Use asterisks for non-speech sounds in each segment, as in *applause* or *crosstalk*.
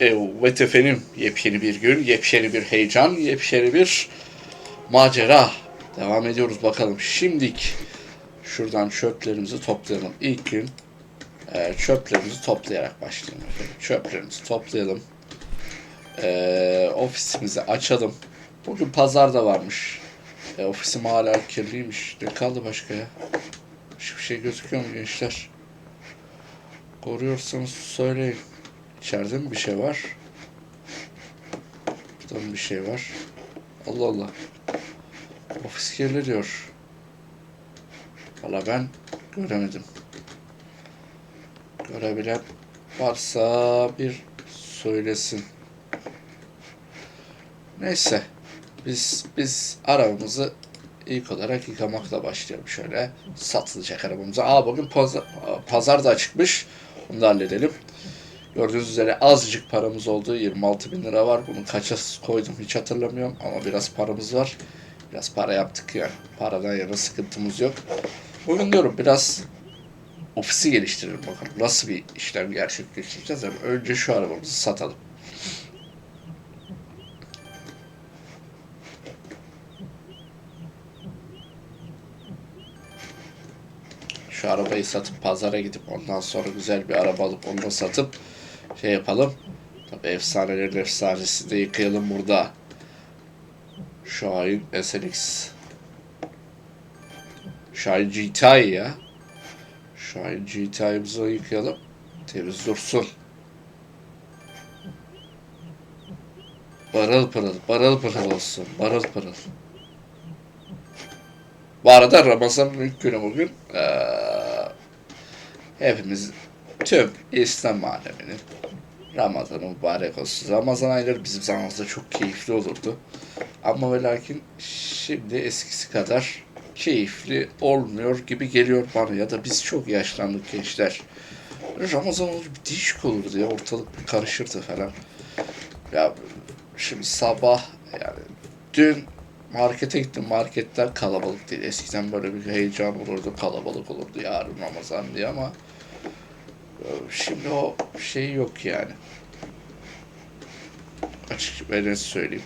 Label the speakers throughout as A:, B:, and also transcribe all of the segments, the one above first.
A: Evet efendim, yepyeni bir gün, yepyeni bir heyecan, yepyeni bir macera. Devam ediyoruz bakalım. Şimdik şuradan çöplerimizi toplayalım. İlk gün e, çöplerimizi toplayarak başlayalım efendim. Çöplerimizi toplayalım. E, ofisimizi açalım. Bugün pazar da varmış. E, ofisim hala kirliymiş. Ne kaldı başka ya? Hiçbir şey gözüküyor mu gençler? Koruyorsanız söyleyin. İçeride mi bir şey var? Burada mı bir şey var? Allah Allah. Ofis kirli diyor. Valla ben göremedim. Görebilen varsa bir söylesin. Neyse. Biz biz arabamızı ilk olarak yıkamakla başlayalım şöyle. Satılacak arabamıza. Aa bugün pazar, pazar da açıkmış. Onu da halledelim. Gördüğünüz üzere azıcık paramız oldu. 26 bin lira var. Bunu kaça koydum hiç hatırlamıyorum. Ama biraz paramız var. Biraz para yaptık yani. Paradan yana sıkıntımız yok. Bugün diyorum biraz ofisi geliştirelim bakalım. Nasıl bir işlem gerçekleştireceğiz ama önce şu arabamızı satalım. Şu arabayı satıp pazara gidip ondan sonra güzel bir araba alıp onu da satıp şey yapalım. Tabi efsanelerin efsanesini de yıkayalım burada. Şahin SLX. Şahin GTI ya. Şahin GTI'mizi yıkayalım. Temiz dursun. Barıl pırıl, barıl pırıl olsun. Barıl pırıl. Bu arada Ramazan'ın ilk günü bugün. Ee, hepimiz tüm İslam aleminin Ramazan'ı mübarek olsun. Ramazan ayları bizim zamanımızda çok keyifli olurdu. Ama ve lakin şimdi eskisi kadar keyifli olmuyor gibi geliyor bana. Ya da biz çok yaşlandık gençler. Ramazan olur bir değişik olurdu ya. Ortalık bir karışırdı falan. Ya şimdi sabah yani dün markete gittim. Marketler kalabalık değil. Eskiden böyle bir heyecan olurdu. Kalabalık olurdu yarın Ramazan diye ama şimdi o şey yok yani. Açık net söyleyeyim.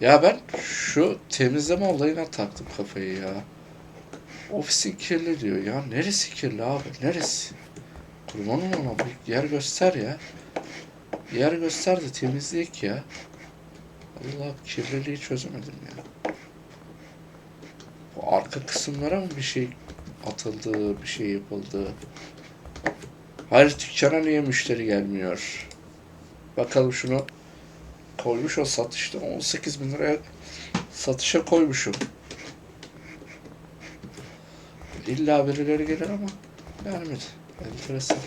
A: Ya ben şu temizleme olayına taktım kafayı ya. Ofisin kirli diyor ya. Neresi kirli abi? Neresi? Kurbanım ona bir yer göster ya. Yer göster de temizleyek ya. Allah kirliliği çözemedim ya. Bu arka kısımlara mı bir şey atıldı, bir şey yapıldı? Hayır dükkana niye müşteri gelmiyor? Bakalım şunu koymuş o satışta 18 bin liraya satışa koymuşum. İlla birileri gelir ama gelmedi. Enteresan.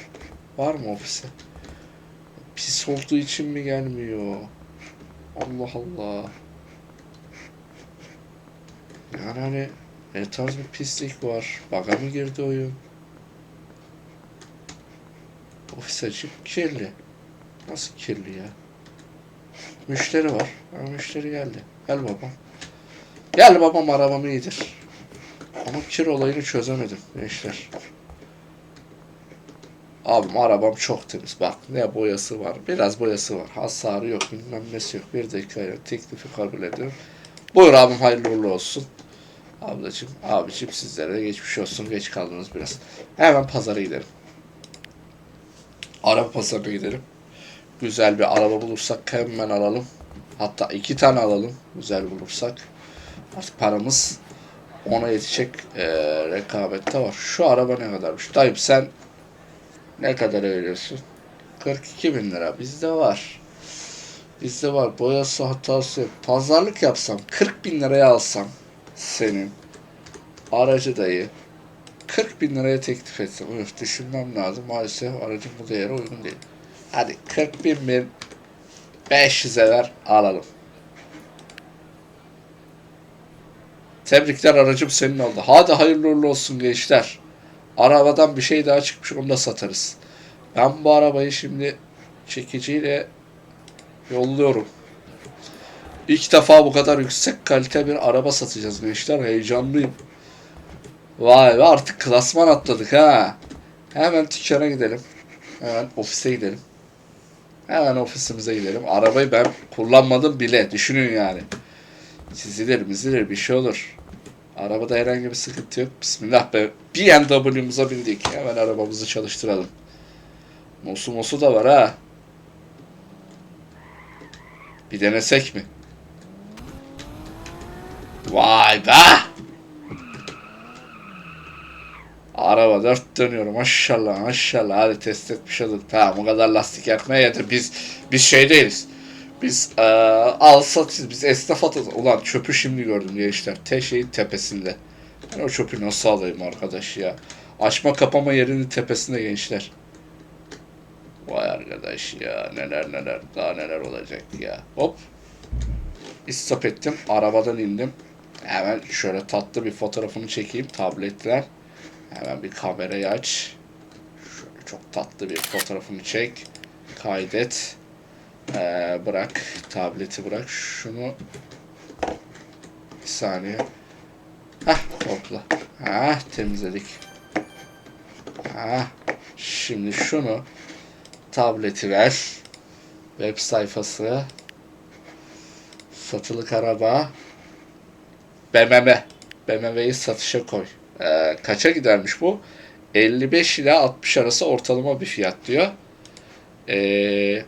A: Var mı ofise? Pis olduğu için mi gelmiyor? Allah Allah. Yani hani ne tarz bir pislik var. Baga mı girdi oyun? Açık kirli. Nasıl kirli ya? Müşteri var. Ha, müşteri geldi. Gel babam. Gel babam arabam iyidir. Ama kir olayını çözemedim gençler. Abim arabam çok temiz. Bak ne boyası var. Biraz boyası var. Hasarı yok. Bilmem nesi yok. Bir dakikayla teklifi kabul ediyorum. Buyur abim hayırlı uğurlu olsun. Ablacığım, abicim sizlere geçmiş olsun. Geç kaldınız biraz. Hemen pazara gidelim. Araba pazarına gidelim. Güzel bir araba bulursak hemen alalım. Hatta iki tane alalım. Güzel bulursak. Artık paramız ona yetecek e, rekabette var. Şu araba ne kadarmış? Dayım sen ne kadar veriyorsun? 42 bin lira. Bizde var. Bizde var. Boyası hatası yok. Pazarlık yapsam 40 bin liraya alsam senin aracı dayı 40 bin liraya teklif etsem. Öf düşünmem lazım. Maalesef aracım bu değere uygun değil. Hadi 40 bin bin 500'e ver alalım. Tebrikler aracım senin oldu. Hadi hayırlı uğurlu olsun gençler. Arabadan bir şey daha çıkmış onu da satarız. Ben bu arabayı şimdi çekiciyle yolluyorum. İlk defa bu kadar yüksek kalite bir araba satacağız gençler. Heyecanlıyım. Vay be artık klasman atladık ha. Hemen dükkana gidelim. Hemen ofise gidelim. Hemen ofisimize gidelim. Arabayı ben kullanmadım bile. Düşünün yani. Çizilir mizilir bir şey olur. Arabada herhangi bir sıkıntı yok. Bismillah be. BMW'muza bindik. Hemen arabamızı çalıştıralım. Mosu mosu da var ha. Bir denesek mi? Vay be! Araba dört dönüyor maşallah maşallah hadi test etmiş olduk. Tamam o kadar lastik yakmaya yeter. Biz biz şey değiliz. Biz eee al satız biz esnaf atız. Ulan çöpü şimdi gördüm gençler. Te şeyin tepesinde. Ben o çöpü nasıl alayım arkadaş ya. Açma kapama yerinin tepesinde gençler. Vay arkadaş ya neler neler daha neler olacak ya. Hop. İstop ettim. Arabadan indim. Hemen şöyle tatlı bir fotoğrafını çekeyim tabletle. Hemen bir kamerayı aç. Şöyle çok tatlı bir fotoğrafını çek. Kaydet. Ee, bırak. Tableti bırak. Şunu bir saniye. Hah topla. Hah temizledik. Hah. Şimdi şunu tableti ver. Web sayfası. Satılık araba. BMW. BMW'yi satışa koy. Ee, kaça gidermiş bu? 55 ila 60 arası ortalama bir fiyat diyor. Ee,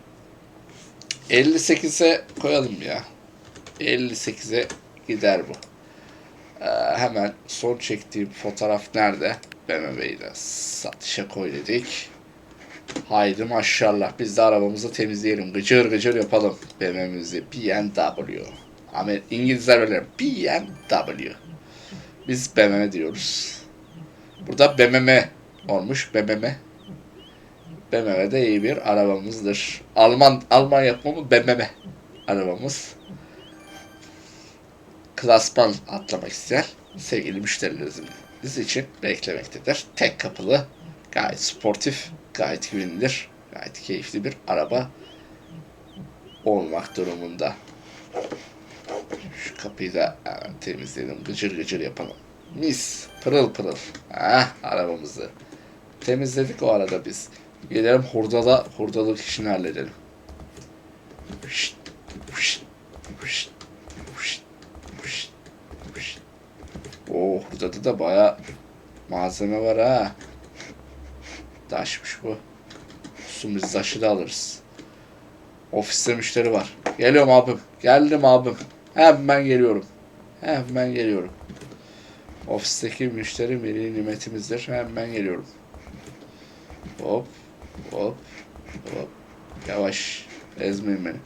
A: 58'e koyalım ya. 58'e gider bu. Ee, hemen son çektiğim fotoğraf nerede? BMW'yi de satışa koy dedik. Haydi maşallah biz de arabamızı temizleyelim. Gıcır gıcır yapalım BMW'mizi. BMW. Ama İngilizler öyle BMW. Biz BMW diyoruz. Burada BMW olmuş. BMW. BMW de iyi bir arabamızdır. Alman Alman yapımı BMW arabamız. Klasman atlamak isteyen sevgili müşterilerimiz için beklemektedir. Tek kapılı, gayet sportif, gayet güvenilir, gayet keyifli bir araba olmak durumunda. Kapıyı da hemen temizleyelim. Gıcır gıcır yapalım. Mis. Pırıl pırıl. Ah arabamızı. Temizledik o arada biz. Gelelim hurdala, hurdalık işini halledelim. Şşt, şşt, şşt, şşt, hurdada da baya malzeme var ha. Taşmış bu. Biz taşı da alırız. Ofiste müşteri var. Geliyorum abim. Geldim abim. Hemen geliyorum. Hemen geliyorum. Ofisteki müşteri meli nimetimizdir. Hemen geliyorum. Hop, hop, hop. Yavaş. Ezmeyin beni.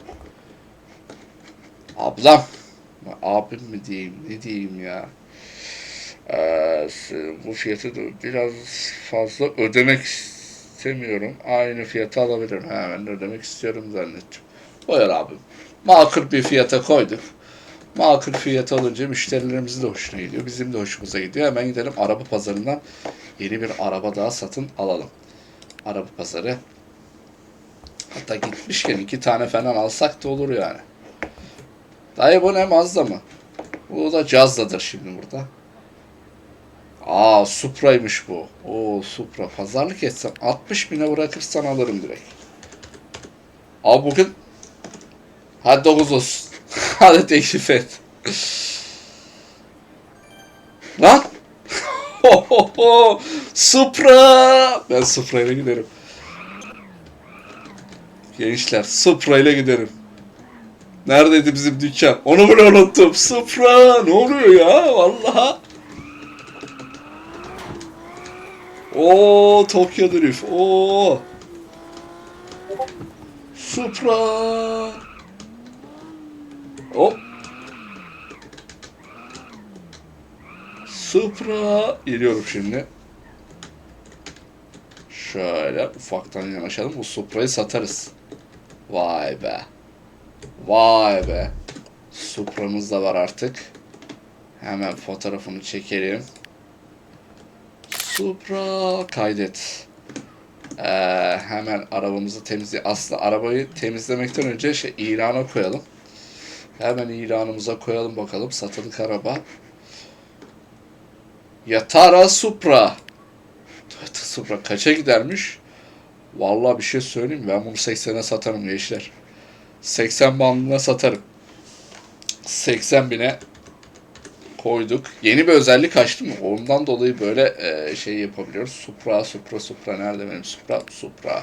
A: Ablam. Abim mi diyeyim, ne diyeyim ya. Ee, bu fiyatı da biraz fazla ödemek istemiyorum. Aynı fiyatı alabilirim. Hemen ödemek istiyorum zannettim. Buyur abim. Makul bir fiyata koyduk. Makul fiyat alınca müşterilerimizin de hoşuna gidiyor. Bizim de hoşumuza gidiyor. Hemen gidelim araba pazarından yeni bir araba daha satın alalım. Araba pazarı. Hatta gitmişken iki tane falan alsak da olur yani. Dayı bu ne Mazda mı? Bu da Cazda'dır şimdi burada. Aa Supra'ymış bu. Oo Supra. Pazarlık etsem 60 bine bırakırsan alırım direkt. Abi bugün hadi 9 olsun. *laughs* hadi teklif et. Lan. *laughs* Supra. Ben Supra ile giderim. Gençler Supra ile giderim. Neredeydi bizim dükkan? Onu bile unuttum. Supra. Ne oluyor ya? Vallahi. Oo Tokyo Drift. Oo. Supra. Hop. Supra. Geliyorum şimdi. Şöyle ufaktan yanaşalım. Bu Supra'yı satarız. Vay be. Vay be. Supra'mız da var artık. Hemen fotoğrafını çekelim. Supra kaydet. Ee, hemen arabamızı temizle. Aslında arabayı temizlemekten önce şey ilana koyalım. Hemen ilanımıza koyalım bakalım. Satılık araba. Yatara Supra. Supra kaça gidermiş? Vallahi bir şey söyleyeyim? Ben bunu 80'e satarım gençler. 80 bandına satarım. 80 bine koyduk. Yeni bir özellik açtım mı? Ondan dolayı böyle e, şey yapabiliyoruz. Supra, Supra, Supra. Nerede benim Supra? Supra.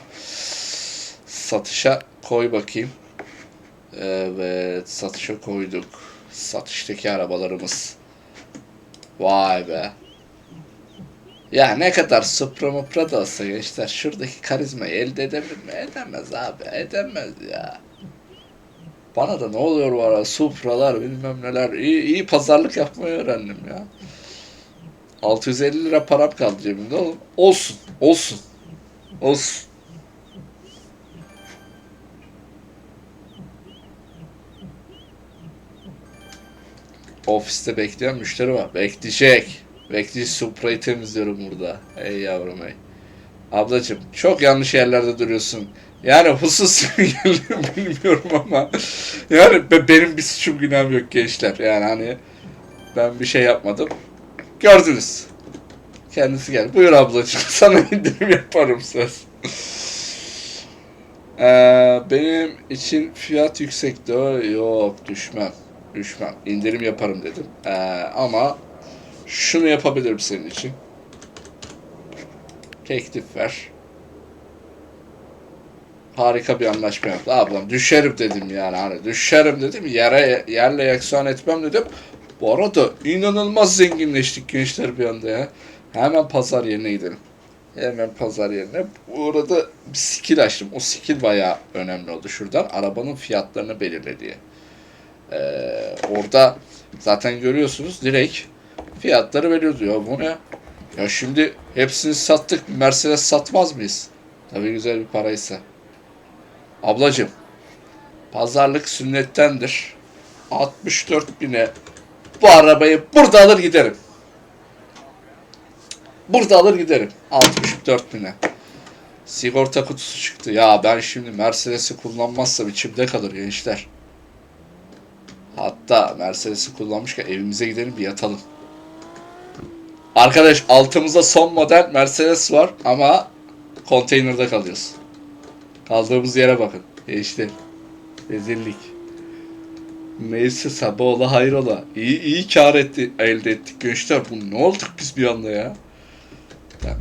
A: Satışa koy bakayım. Evet, satışa koyduk. Satıştaki arabalarımız. Vay be. Ya ne kadar Supra Mupra da olsa gençler şuradaki karizmayı elde edebilir mi? Edemez abi. Edemez ya. Bana da ne oluyor bu ara Supra'lar bilmem neler. İyi, iyi pazarlık yapmayı öğrendim ya. 650 lira param kaldı cebimde oğlum. Olsun. Olsun. Olsun. Ofiste bekleyen müşteri var. Bekleyecek. Bekleyecek Supra'yı temizliyorum burada. Ey yavrum ey. Ablacım çok yanlış yerlerde duruyorsun. Yani husus *laughs* bilmiyorum ama yani be- benim bir suçum günahım yok gençler. Yani hani ben bir şey yapmadım. Gördünüz. Kendisi geldi. Buyur ablacığım *laughs* sana indirim yaparım söz. Ee, benim için fiyat yüksekti. o. Yok düşmem. Düşmem. İndirim yaparım dedim. Ee, ama şunu yapabilirim senin için. Teklif ver. Harika bir anlaşma yaptı. Ablam düşerim dedim yani hani düşerim dedim. Yere yerle yaksan etmem dedim. Bu arada inanılmaz zenginleştik gençler bir anda ya. Hemen pazar yerine gidelim. Hemen pazar yerine. Bu arada bir skill açtım. O skill bayağı önemli oldu şuradan. Arabanın fiyatlarını belirle diye. Ee, orada zaten görüyorsunuz direkt fiyatları veriyor diyor. Bu ne? Ya şimdi hepsini sattık. Mercedes satmaz mıyız? Tabii güzel bir paraysa. Ablacım pazarlık sünnettendir. 64 bine bu arabayı burada alır giderim. Burada alır giderim. 64 bine. Sigorta kutusu çıktı. Ya ben şimdi Mercedes'i kullanmazsam içimde kalır gençler. Hatta Mercedes'i kullanmışken evimize gidelim bir yatalım. Arkadaş altımızda son model Mercedes var ama konteynerde kalıyoruz. Kaldığımız yere bakın. Gençler. Rezillik. Neyse sabah ola hayrola. İyi iyi kar etti, elde ettik gençler. Bu ne olduk biz bir anda ya? Ya-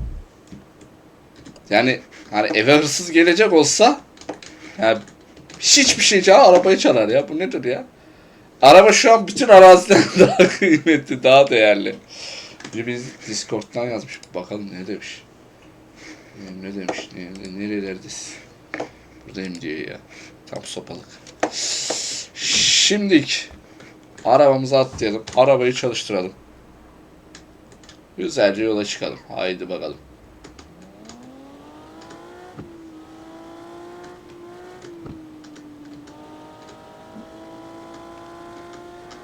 A: Yani hani eve hırsız gelecek olsa yani hiçbir şey çalar arabayı çalar ya. Bu nedir ya? Araba şu an bütün araziden *laughs* daha kıymetli, daha değerli. Biri biz Discord'dan yazmış. Bakalım ne demiş. Ne, demiş? Ne, nerelerdesin? Buradayım diyor ya. Tam sopalık. Şimdik arabamıza atlayalım. Arabayı çalıştıralım. Güzelce yola çıkalım. Haydi bakalım.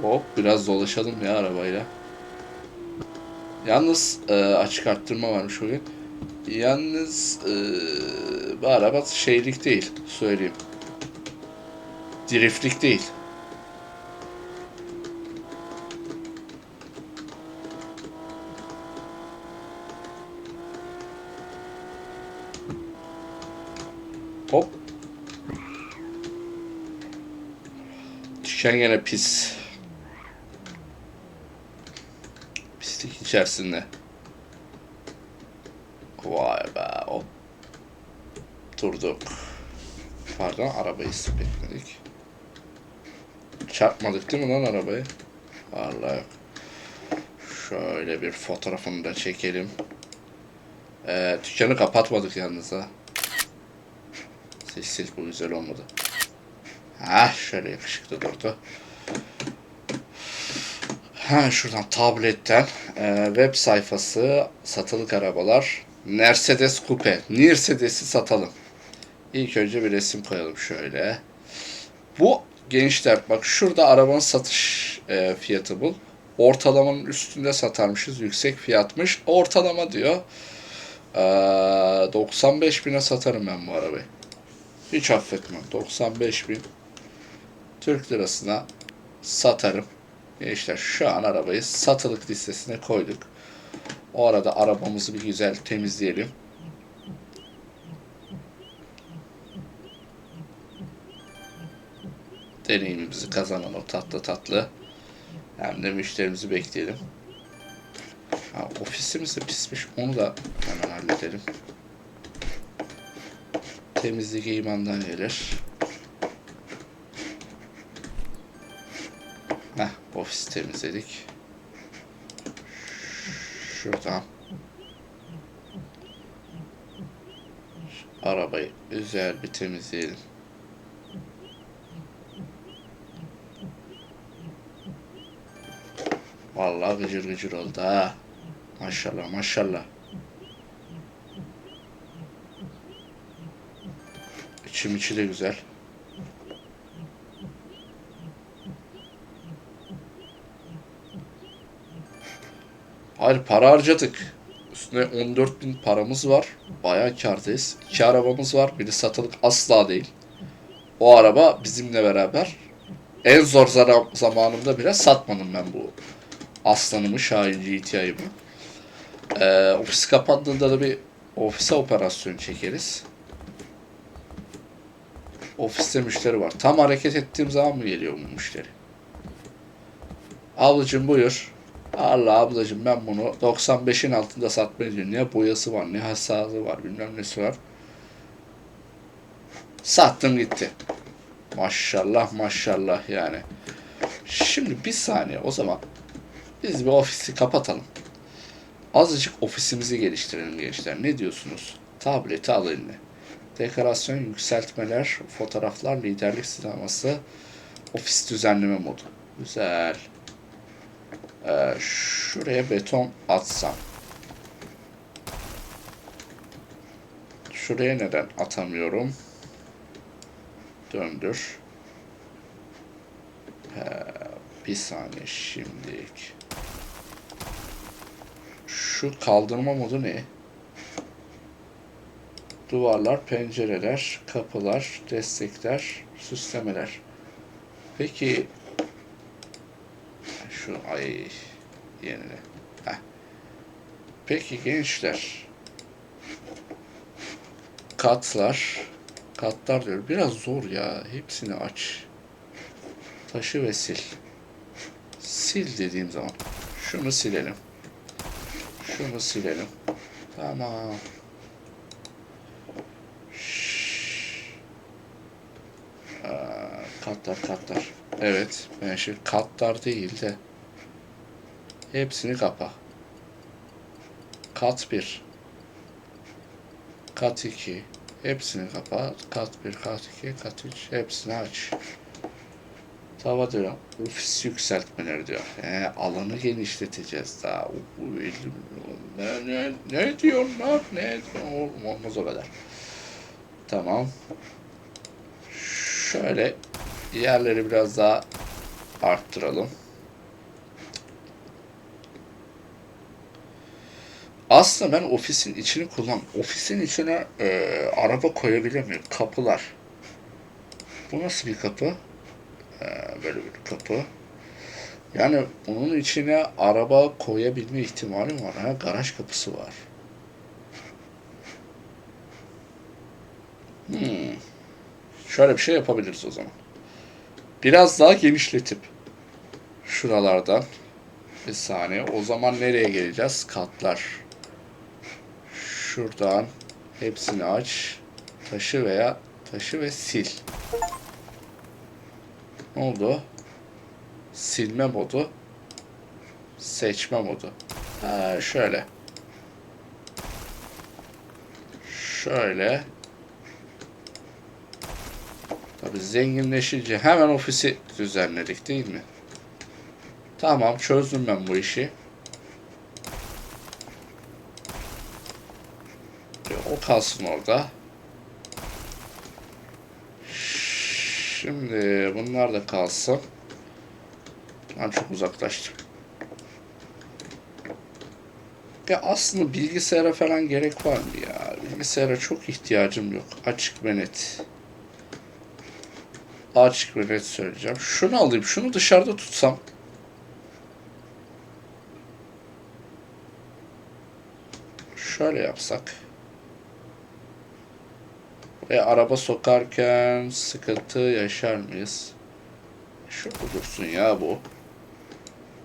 A: Hop biraz dolaşalım ya arabayla. Yalnız e, açık arttırma varmış bugün. Yalnız e, bu araba şeylik değil söyleyeyim. Driftlik değil. Hop. Tüken gene pis. Pislik içerisinde. Vay be hop. Durduk. Pardon arabayı bekledik. Çarpmadık değil mi lan arabayı? Vallahi. Şöyle bir fotoğrafını da çekelim. Ee, dükkanı kapatmadık yalnız ha. Sil bu güzel olmadı. Ha şöyle yakışıklı durdu. Ha şuradan tabletten e, web sayfası satılık arabalar Mercedes Coupe. Mercedes'i satalım. İlk önce bir resim koyalım şöyle. Bu gençler bak şurada arabanın satış e, fiyatı bu. Ortalamanın üstünde satarmışız. Yüksek fiyatmış. Ortalama diyor. E, 95 bine satarım ben bu arabayı. Hiç affetmem. 95 bin Türk lirasına satarım. Gençler şu an arabayı satılık listesine koyduk. O arada arabamızı bir güzel temizleyelim. Deneyimimizi kazanalım tatlı tatlı. Hem de müşterimizi bekleyelim. Ha, ofisimiz de pismiş. Onu da hemen halledelim. Temizlik imandan gelir. Heh, ofis temizledik. Şuradan. Arabayı güzel bir temizleyelim. Vallahi gıcır gıcır oldu ha. Maşallah maşallah. İçim içi de güzel. Hayır para harcadık. Üstüne 14 bin paramız var. Bayağı kârdayız. İki arabamız var. Biri satılık asla değil. O araba bizimle beraber. En zor zamanımda bile satmadım ben bu aslanımı, Şahin GTI'yi Ee, ofis kapandığında da bir ofise operasyon çekeriz. Ofiste müşteri var. Tam hareket ettiğim zaman mı geliyor bu müşteri? Ablacım buyur. Allah ablacım ben bunu 95'in altında satmayı diyorum. Ne boyası var, ne hasarı var, bilmem nesi var. Sattım gitti. Maşallah maşallah yani. Şimdi bir saniye o zaman biz bir ofisi kapatalım. Azıcık ofisimizi geliştirelim gençler. Ne diyorsunuz? Tableti al eline. Dekorasyon, yükseltmeler, fotoğraflar, liderlik sineması, ofis düzenleme modu. Güzel. Ee, şuraya beton atsam. Şuraya neden atamıyorum? Döndür. Ee, bir saniye şimdilik. Şu kaldırma modu ne? Duvarlar, pencereler, kapılar, destekler, süslemeler. Peki şu ay yenile. Heh. Peki gençler. Katlar. Katlar diyor. Biraz zor ya. Hepsini aç. Taşı ve sil. Sil dediğim zaman. Şunu silelim. Şunu silelim. Tamam. Aa, katlar katlar. Evet. Ben şimdi katlar değil de hepsini kapa. Kat 1. Kat 2. Hepsini kapa. Kat 1, kat 2, kat 3. Hepsini aç. Tava diyor. Ofis yükseltmeleri diyor. He, alanı genişleteceğiz daha. Ne, ne, ne diyorlar? Ne diyor? Olmaz o kadar. Tamam. Şöyle yerleri biraz daha arttıralım. Aslında ben ofisin içini kullan. Ofisin içine e, araba koyabiliyor Kapılar. Bu nasıl bir kapı? E, böyle bir kapı. Yani bunun içine araba koyabilme ihtimali var. Ha, garaj kapısı var. Hmm. Şöyle bir şey yapabiliriz o zaman. Biraz daha genişletip şuralardan bir saniye. O zaman nereye geleceğiz? Katlar. Şuradan hepsini aç. Taşı veya taşı ve sil. Ne oldu? Silme modu. Seçme modu. Ha, şöyle. Şöyle. Tabii zenginleşince hemen ofisi düzenledik değil mi? Tamam çözdüm ben bu işi. O kalsın orada. Şimdi bunlar da kalsın. Ben çok uzaklaştım. Ya aslında bilgisayara falan gerek var mı ya? Bilgisayara çok ihtiyacım yok. Açık ve net. Açık ve net söyleyeceğim. Şunu alayım. Şunu dışarıda tutsam. Şöyle yapsak. Ve araba sokarken sıkıntı yaşar mıyız? Şurada dursun ya bu.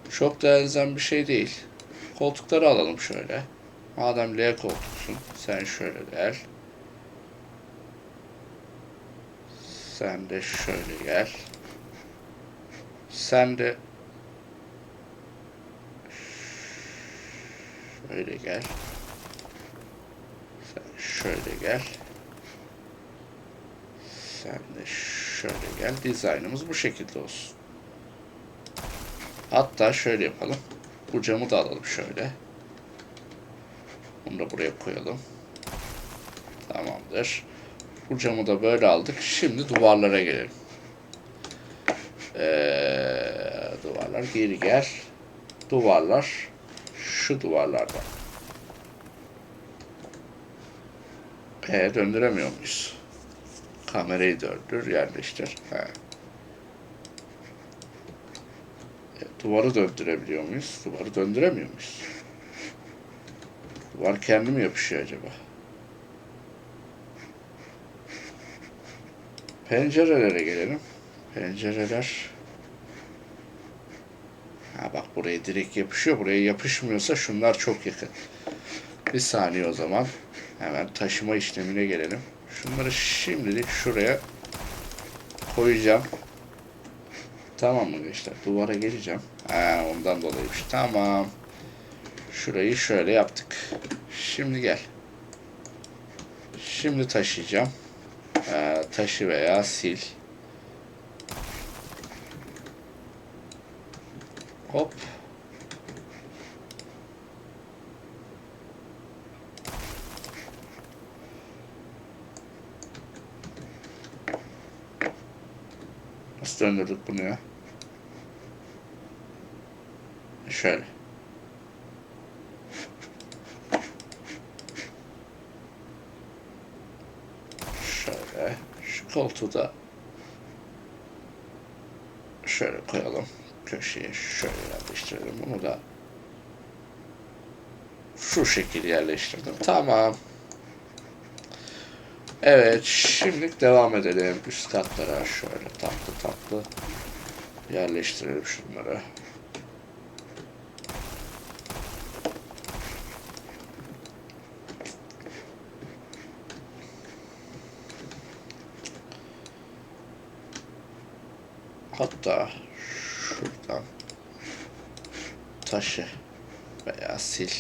A: Çok da elzem bir şey değil. Koltukları alalım şöyle. Madem L koltuksun. Sen şöyle gel. Sen de şöyle gel. Sen de şöyle gel. Sen şöyle gel. Sen de şöyle gel. Dizaynımız bu şekilde olsun. Hatta şöyle yapalım. Bu camı da alalım şöyle. Bunu da buraya koyalım. Tamamdır. Bu camı da böyle aldık. Şimdi duvarlara gelelim. Ee, duvarlar geri gel. Duvarlar şu duvarlardan. E döndüremiyor muyuz? Kamerayı döndür, yerleştir. He. E, duvarı döndürebiliyor muyuz? Duvarı döndüremiyor muyuz? Duvar kendi mi yapışıyor acaba? Pencerelere gelelim. Pencereler. Ha bak buraya direkt yapışıyor. Buraya yapışmıyorsa şunlar çok yakın. Bir saniye o zaman. Hemen taşıma işlemine gelelim. Şunları şimdilik şuraya koyacağım. Tamam mı gençler? Duvara geleceğim. Ha, ondan dolayıymış. Tamam. Şurayı şöyle yaptık. Şimdi gel. Şimdi taşıyacağım. Ee, taşı veya sil. Hop. Nasıl döndürdük bunu ya? Şöyle. Şöyle. Şu koltuğu da şöyle koyalım. Köşeye şöyle yerleştirelim. Bunu da şu şekil yerleştirdim. Tamam. Evet, şimdi devam edelim. Üst katlara şöyle tatlı tatlı yerleştirelim şunları. Hatta şuradan taşı veya sil.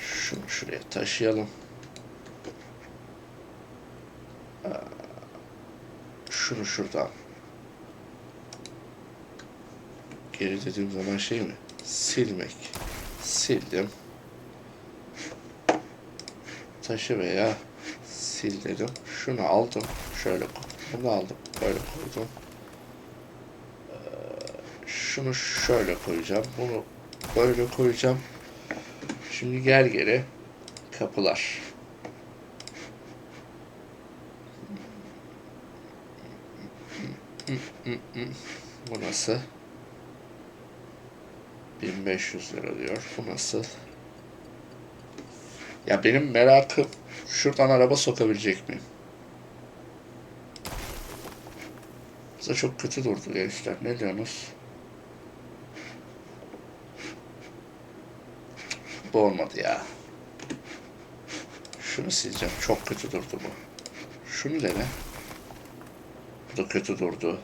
A: Şunu şuraya taşıyalım. Şunu şuradan. Geri dediğim zaman şey mi? Silmek. Sildim. Taşı veya sil dedim. Şunu aldım. Şöyle. Bunu aldım. Böyle koydum. Ee, Şunu şöyle koyacağım. Bunu böyle koyacağım. Şimdi gel geri. Kapılar. Bu nasıl? 1500 lira diyor. Bu nasıl? Ya benim merakım şuradan araba sokabilecek miyim? Bize çok kötü durdu gençler. Ne diyorsunuz? Bu olmadı ya. Şunu sileceğim. Çok kötü durdu bu. Şunu dene. Bu da kötü durdu.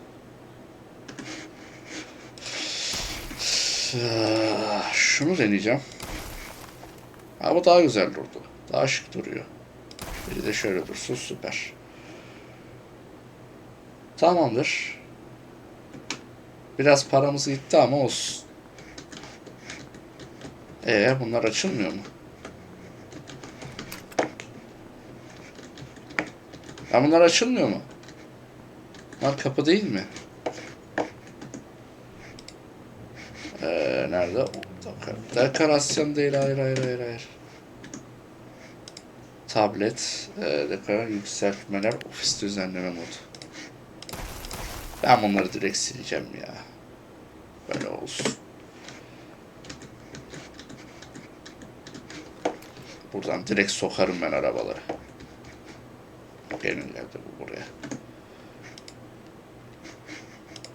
A: Şunu deneyeceğim. Ha bu daha güzel durdu. Daha şık duruyor. Biri de şöyle dursun süper. Tamamdır. Biraz paramız gitti ama olsun. Ee bunlar açılmıyor mu? Ya bunlar açılmıyor mu? Bunlar kapı değil mi? Ee, nerede? Dek- Dekorasyon değil. Hayır hayır hayır hayır. Tablet, e, dekor, yükseltmeler, ofis düzenleme modu. Ben bunları direkt sileceğim ya. Böyle olsun. Buradan direkt sokarım ben arabaları. Gelin geldi bu buraya.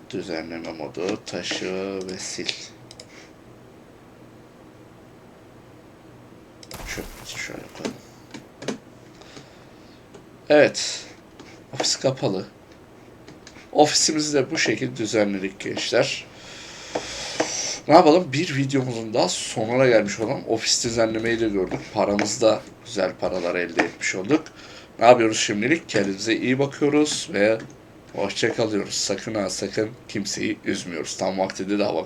A: Düzenleme modu, taşı ve sil. Çöp şöyle koyalım. Evet. Ofis kapalı. Ofisimizi de bu şekilde düzenledik gençler. Ne yapalım? Bir videomuzun daha sonuna gelmiş olalım. Ofis düzenlemeyi de gördük. Paramızda güzel paralar elde etmiş olduk. Ne yapıyoruz şimdilik? Kendimize iyi bakıyoruz ve hoşça kalıyoruz. Sakın ha sakın kimseyi üzmüyoruz. Tam vaktinde de hava